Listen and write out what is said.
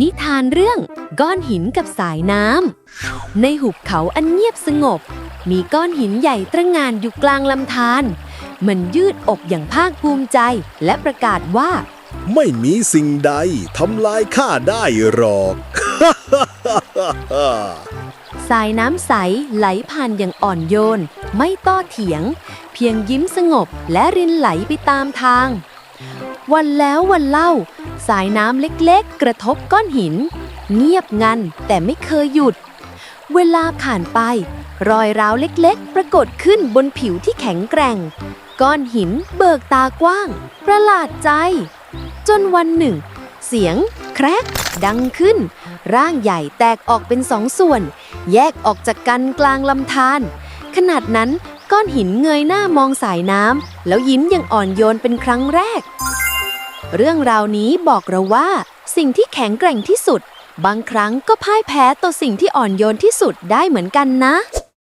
นิทานเรื่องก้อนหินกับสายน้ำในหุบเขาอันเงียบสงบ มีก้อนหินใหญ่ตระหง่านอยู่กลางลำธารมันยืดอกอย่างภาคภูมิใจและประกาศว่า ไม่มีสิ่งใดทำลายข้าได้หรอก สายน้ำใสไหลผ่านอย่างอ่อนโยน ไม่ต้อเถียง เพียงยิ้มสงบและรินไหลไปตามทาง วันแล้ววันเล่า สายน้ำเล็กๆ กระทบก้อนหิน เงียบงันแต่ไม่เคยหยุด เวลาผ่านไป รอยร้าวเล็กๆ ปรากฏขึ้นบนผิวที่แข็งแกร่ง ก้อนหินเบิกตากว้าง ประหลาดใจ จนวันหนึ่ง เสียง แครก ดังขึ้น ร่างใหญ่แตกออกเป็นสองส่วน แยกออกจากกันกลางลำธารขนาดนั้นก้อนหินเงยหน้ามองสายน้ำ แล้วยิ้มอย่างอ่อนโยนเป็นครั้งแรก เรื่องราวนี้บอกเราว่า สิ่งที่แข็งแกร่งที่สุด บางครั้งก็พ่ายแพ้ต่อสิ่งที่อ่อนโยนที่สุดได้เหมือนกันนะ